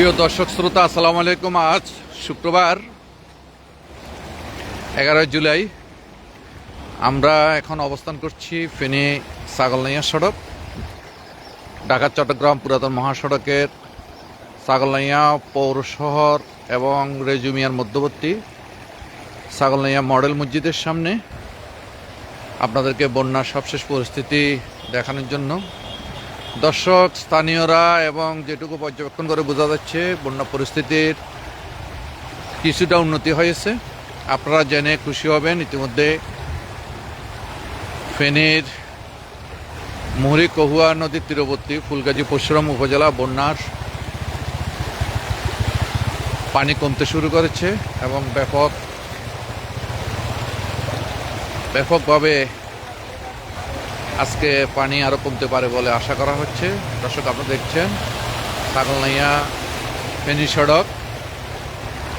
প্রিয় দর্শক শ্রোতা, আসসালামু আলাইকুম। আজ শুক্রবার, এগারোই জুলাই। আমরা এখন অবস্থান করছি ফেনী ছাগলনাইয়া সড়ক, ঢাকা, চট্টগ্রাম পুরাতন মহাসড়কের ছাগলনাইয়া পৌর শহর এবং রেজুমিয়ার মধ্যবর্তী ছাগলনাইয়া মডেল মসজিদের সামনে। আপনাদেরকে বন্যার সবশেষ পরিস্থিতি দেখানোর জন্য দর্শক, স্থানীয়রা এবং যেটুকু পর্যবেক্ষণ করে বোঝা যাচ্ছে, বন্যা পরিস্থিতির কিছুটা উন্নতি হয়েছে। আপনারা জেনে খুশি হবেন, ইতিমধ্যে ফেনীর মুহুরী কহুয়া নদীর তীরবর্তী ফুলগাজী পরশুরাম উপজেলা বন্যার পানি কমতে শুরু করেছে এবং ব্যাপক, ব্যাপকভাবে আজকে পানি আরও কমতে পারে বলে আশা করা হচ্ছে। দর্শক, আপনারা দেখছেন ছাগলনাইয়া ফেনী সড়ক।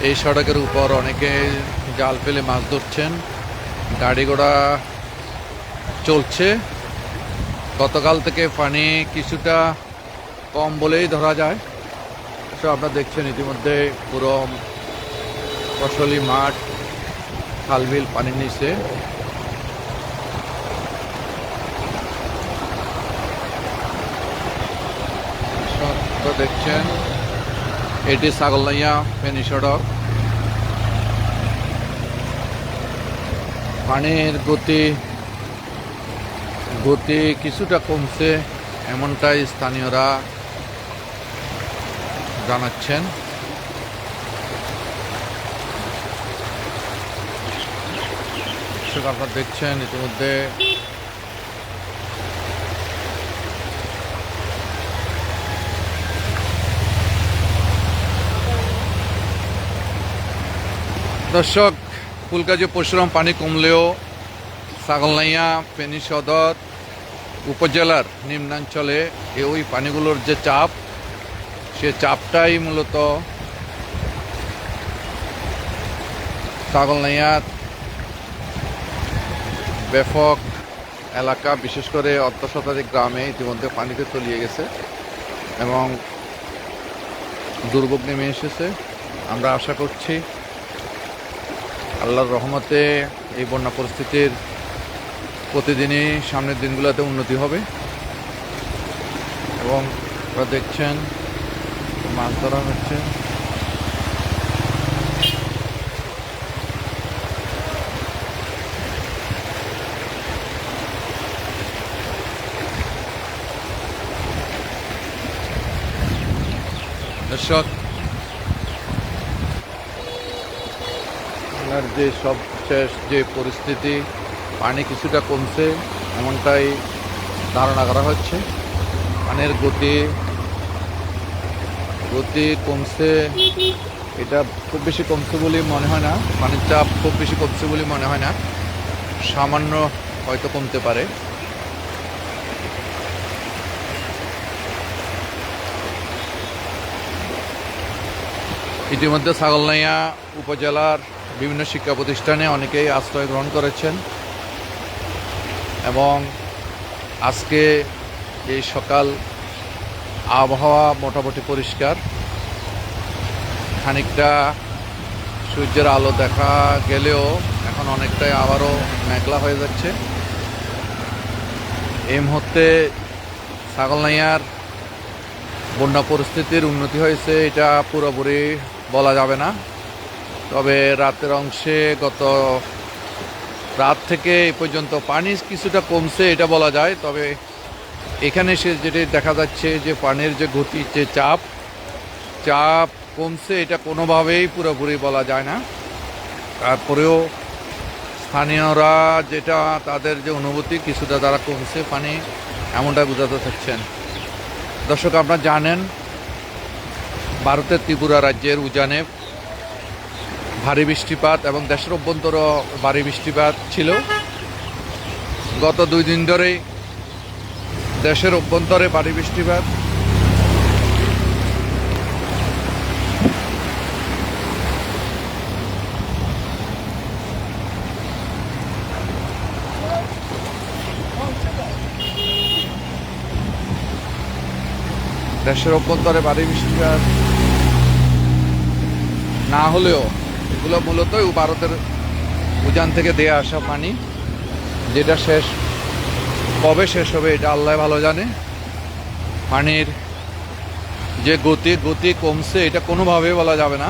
এই সড়কের উপর অনেকে জাল ফেলে মাছ ধরছেন। গাড়ি ঘোড়া চলছে। গতকাল থেকে পানি কিছুটা কম বলেই ধরা যায়। তো আপনারা দেখছেন ইতিমধ্যে পুরো ফসলি মাঠ, খালবিল পানির নিচে। দেখছেন। এটি ছাগলনাইয়া ফেনী সড়ক। পানির গতি গতি কিছুটা কমছে, এমনটাই স্থানীয়রা জানাচ্ছেন। দেখছেন ইতিমধ্যে দর্শক, ফুলকাজি পরশুরাম, পানি কমলেও, ছাগলনাইয়া, ফেনী সদর উপজেলার নিম্নাঞ্চলে ওই পানিগুলোর যে চাপ, সে চাপটাই মূলত ছাগলনাইয়া ব্যাপক এলাকা, বিশেষ করে অর্ধ শতাধিক গ্রামে ইতিমধ্যে পানিতে তলিয়ে গেছে এবং দুর্ভোগ নেমে এসেছে। আমরা আশা করছি আল্লাহর রহমতে এই বন্যা পরিস্থিতির প্রতিদিনই সামনের দিনগুলোতে উন্নতি হবে। এবং আপনারা দেখছেন মাছ ধরা হচ্ছে। দর্শক আপনার যে সবশেষ যে পরিস্থিতি, পানি কিছুটা কমছে, এমনটাই ধারণা করা হচ্ছে। পানির গতি গতি কমছে, এটা খুব বেশি কমছে বলে মনে হয় না। পানির চাপ খুব বেশি কমছে বলে মনে হয় না। সামান্য হয়তো কমতে পারে। ইতিমধ্যে ছাগলনাইয়া উপজেলার বিভিন্ন শিক্ষা প্রতিষ্ঠানে অনেকেই আশ্রয় গ্রহণ করেছেন। এবং আজকে এই সকাল আবহাওয়া মোটামুটি পরিষ্কার। খানিকটা সূর্যের আলো দেখা গেলেও এখন অনেকটাই আবারও মেঘলা হয়ে যাচ্ছে। এই মুহূর্তে ছাগলনাইয়ার বন্যা পরিস্থিতির উন্নতি হয়েছে, এটা পুরোপুরি বলা যাবে না। তবে রাতের অংশে গত রাত থেকে এ পর্যন্ত পানি কিছুটা কমছে, এটা বলা যায়। তবে এখানে সে যেটি দেখা যাচ্ছে যে পানির যে গতি যে চাপ চাপ কমছে, এটা কোনোভাবেই পুরোপুরি বলা যায় না। তারপরেও স্থানীয়রা যেটা তাদের যে অনুভূতি, কিছুটা তারা কমছে পানি এমনটা বোঝাতে চাচ্ছেন। দর্শক, আপনারা জানেন, ভারতের ত্রিপুরা রাজ্যের উজানে ভারী বৃষ্টিপাত এবং দেশের অভ্যন্তর ভারী বৃষ্টিপাত ছিল। গত দুই দিন ধরেই দেশের অভ্যন্তরে ভারী বৃষ্টিপাত। দেশের অভ্যন্তরে ভারী বৃষ্টিপাত। না হলেও এগুলো মূলত ভারতের উজান থেকে দিয়ে আসা পানি। যেটা শেষ, কবে শেষ হবে এটা আল্লাহ ভালো জানে। পানির যে গতি গতি কমছে, এটা কোনোভাবে বলা যাবে না।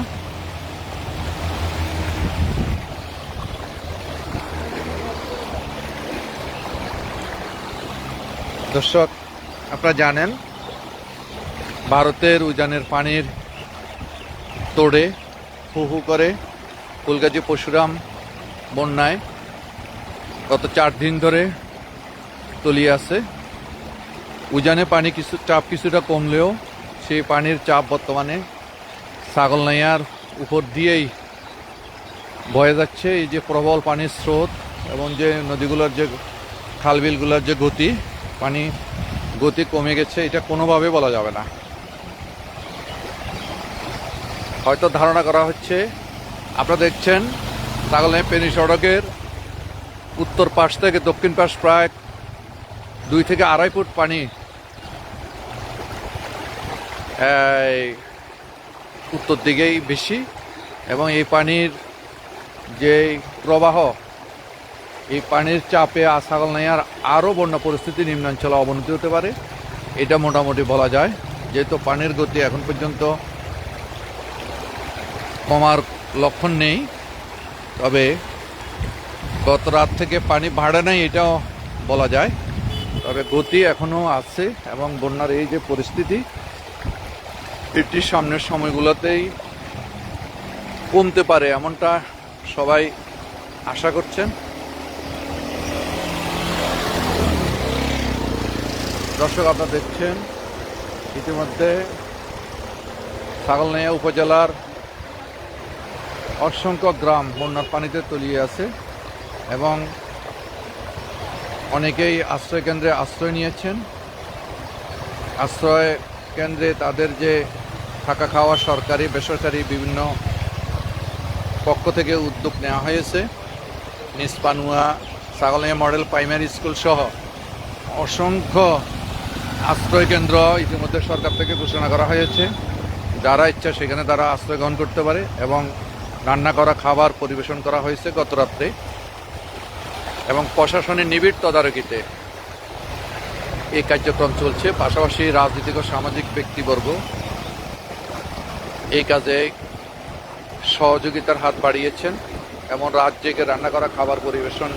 দর্শক, আপনারা জানেন, ভারতের উজানের পানির তোড়ে, হু হু করে ফুলগাজী পশুরাম বন্যায় গত চার দিন ধরে তলিয়ে আছে। উজানে পানি কিছু, চাপ কিছুটা কমলেও সেই পানির চাপ বর্তমানে ছাগলনাইয়ার উপর দিয়েই বয়ে যাচ্ছে। এই যে প্রবল পানির স্রোত এবং যে নদীগুলোর যে খালবিলগুলোর যে গতি, পানি গতি কমে গেছে, এটা কোনোভাবে বলা যাবে না। হয়তো ধারণা করা হচ্ছে আপনারা দেখছেন ছাগলনাই পেনি সড়কের উত্তর পাশ থেকে দক্ষিণ পাশ প্রায় দুই থেকে আড়াই ফুট পানি উত্তর দিকেই বেশি, এবং এই পানির যে প্রবাহ, এই পানির চাপে ছাগল নাইয়ার আরও বন্যা পরিস্থিতি নিম্নাঞ্চলে অবনতি হতে পারে। এটা মোটামুটি বলা যায়। যেহেতু পানির গতি এখন পর্যন্ত কমার লক্ষণ নেই, তবে গত রাত থেকে পানি বাড়ে নাই এটাও বলা যায়। তবে গতি এখনও আছে এবং বন্যার এই যে পরিস্থিতি, এটি সামনের সময়গুলোতেই কমতে পারে এমনটা সবাই আশা করছেন। দর্শক আপনারা দেখছেন, ইতিমধ্যে ছাগলনাইয়া উপজেলার অসংখ্য গ্রাম বন্যার পানিতে তলিয়ে আছে এবং অনেকেই আশ্রয় কেন্দ্রে আশ্রয় নিয়েছেন। আশ্রয় কেন্দ্রে তাদের যে থাকা খাওয়া সরকারি, বেসরকারি বিভিন্ন পক্ষ থেকে উদ্যোগ নেওয়া হয়েছে। Nispanua Sagalia model primary school সহ অসংখ্য আশ্রয় কেন্দ্র ইতিমধ্যে সরকার থেকে ঘোষণা করা হয়েছে। যারা ইচ্ছা সেখানে তারা আশ্রয় গ্রহণ করতে পারে এবং রান্না করা, খাবার পরিবেশন করা হয়েছে গত রাত্রে এবং প্রশাসনের নিবিড় তদারকিতে এই কার্যক্রম চলছে। পাশাপাশি রাজনৈতিক ও সামাজিক ব্যক্তিবর্গ এই কাজে সহযোগিতার হাত বাড়িয়েছেন রাত জেগে রান্না করা, খাবার পরিবেশন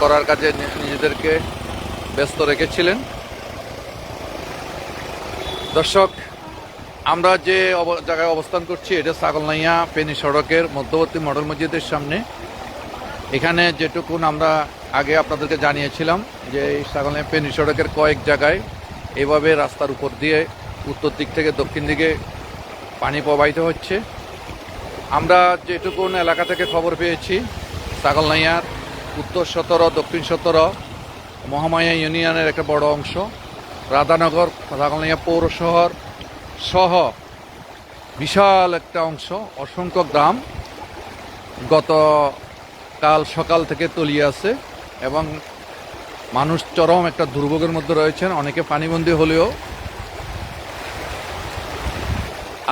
করার কাজে নিজেদেরকে ব্যস্ত রেখেছিলেন। দর্শক আমরা যে জায়গায় অবস্থান করছি, এটা ছাগলনাইয়া পেনি সড়কের মধ্যবর্তী মডেল মসজিদের সামনে। এখানে যেটুকুন আমরা আগে আপনাদেরকে জানিয়েছিলাম, যে এই ছাগলনাইয়া পেনি সড়কের কয়েক জায়গায় এভাবে রাস্তার উপর দিয়ে উত্তর দিক থেকে দক্ষিণ দিকে পানি প্রবাহিত হচ্ছে। আমরা যেটুকুন এলাকা থেকে খবর পেয়েছি ছাগলনাইয়ার উত্তর সতেরো, দক্ষিণ সতেরো, মহামায়া ইউনিয়নের একটা বড় অংশ, রাধানগর ছাগলনাইয়া পৌর শহর সহ বিশাল একটা অংশ, অসংখ্য গ্রাম গত কাল সকাল থেকে তলিয়ে আছে এবং মানুষ চরম একটা দুর্ভোগের মধ্যে রয়েছেন। অনেকে পানিবন্দী হলেও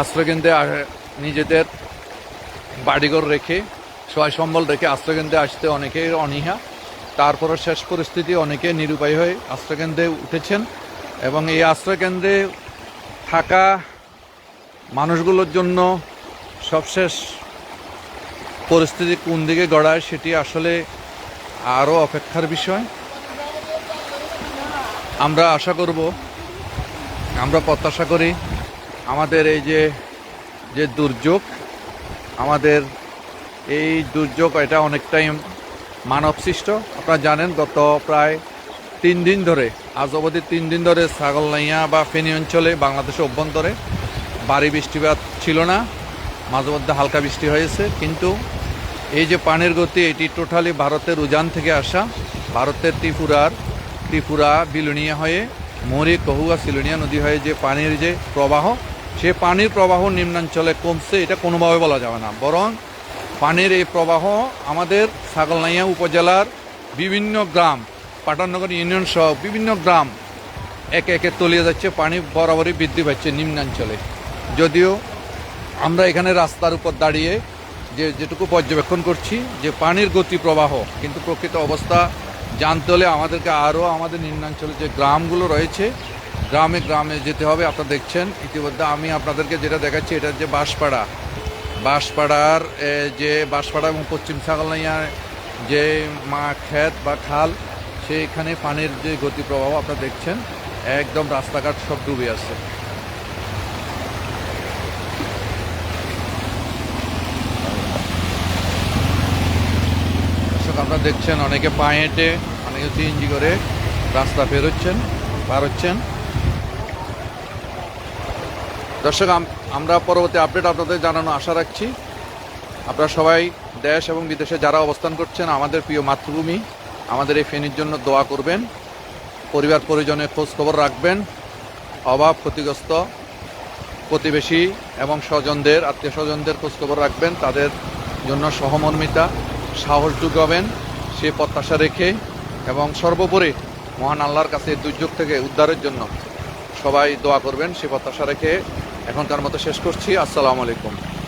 আশ্রয়কেন্দ্রে নিজেদের বাড়িঘর রেখে, সহায় সম্বল রেখে আশ্রয়কেন্দ্রে আসতে অনেকের অনীহা। তারপরে শেষ পরিস্থিতি, অনেকে নিরুপায় হয়ে আশ্রয়কেন্দ্রে উঠেছেন এবং এই আশ্রয়কেন্দ্রে থাকা মানুষগুলোর জন্য সবশেষ পরিস্থিতি কোন দিকে গড়ায় সেটি আসলে আরও অপেক্ষার বিষয়। আমরা আশা করব, আমরা প্রত্যাশা করি আমাদের এই যে যে দুর্যোগ, আমাদের এই দুর্যোগ এটা অনেকটাই মানব সৃষ্ট আপনারা জানেন গত প্রায় তিন দিন ধরে আজ অবধি তিন দিন ধরে ছাগলনাইয়া বা ফেনী অঞ্চলে বাংলাদেশের অভ্যন্তরে ভারী বৃষ্টিপাত ছিল না, মাঝে মধ্যে হালকা বৃষ্টি হয়েছে, কিন্তু এই যে পানির গতি, এটি টোটালি ভারতের উজান থেকে আসা, ভারতের ত্রিপুরার ত্রিপুরা, বিলুনিয়া হয়ে, মরি, কহুয়া, সিলুনিয়া নদী হয়ে যে পানির যে প্রবাহ, সে পানির প্রবাহ নিম্নাঞ্চলে কমছে, এটা কোনোভাবে বলা যাবে না। বরং পানির এই প্রবাহ আমাদের ছাগলনাইয়া উপজেলার বিভিন্ন গ্রাম পাটাননগর ইউনিয়ন সহ বিভিন্ন গ্রাম একে একে তলিয়ে যাচ্ছে, পানি বরাবরই বৃদ্ধি পাচ্ছে নিম্নাঞ্চলে। যদিও আমরা এখানে রাস্তার উপর দাঁড়িয়ে যে যেটুকু পর্যবেক্ষণ করছি, যে পানির গতি প্রবাহ কিন্তু প্রকৃত অবস্থা জানতে হলে আমাদেরকে আরও আমাদের নিম্নাঞ্চলে যে গ্রামগুলো রয়েছে, গ্রামে গ্রামে যেতে হবে। আপনারা দেখছেন, ইতিমধ্যে আমি আপনাদেরকে যেটা দেখাচ্ছি, এটা যে বাঁশপাড়া। বাঁশপাড়ার যে বাঁশপাড়া এবং পশ্চিম ছাগলনাইয়ার যে মা, ক্ষেত বা খাল সেইখানে পানির যে গতি প্রবাহ আপনারা দেখছেন, একদম রাস্তাঘাট সব ডুবে আছে। আপনারা দেখছেন অনেকে পায়ে হেঁটে, অনেকে সিএনজি করে রাস্তা বেরোচ্ছেন পার হচ্ছেন। দর্শক, আম- আমরা পরবর্তী আপডেট আপনাদের জানানো আশা রাখছি। আপনারা সবাই দেশ এবং বিদেশে যারা অবস্থান করছেন, আমাদের প্রিয় মাতৃভূমি আমাদের এই ফেনীর জন্য দোয়া করবেন। পরিবার পরিজনের খোঁজ খবর রাখবেন। অভাব, ক্ষতিগ্রস্ত প্রতিবেশী এবং স্বজনদের, আত্মীয় স্বজনদের খোঁজখবর রাখবেন। তাদের জন্য সহমর্মিতা, সাহস যোগাবেন। সে প্রত্যাশা রেখে এবং সর্বোপরি মহান আল্লাহর কাছে দুর্যোগ থেকে উদ্ধারের জন্য সবাই দোয়া করবেন। সে প্রত্যাশা রেখে এখনকার মতো শেষ করছি। আসসালামু আলাইকুম।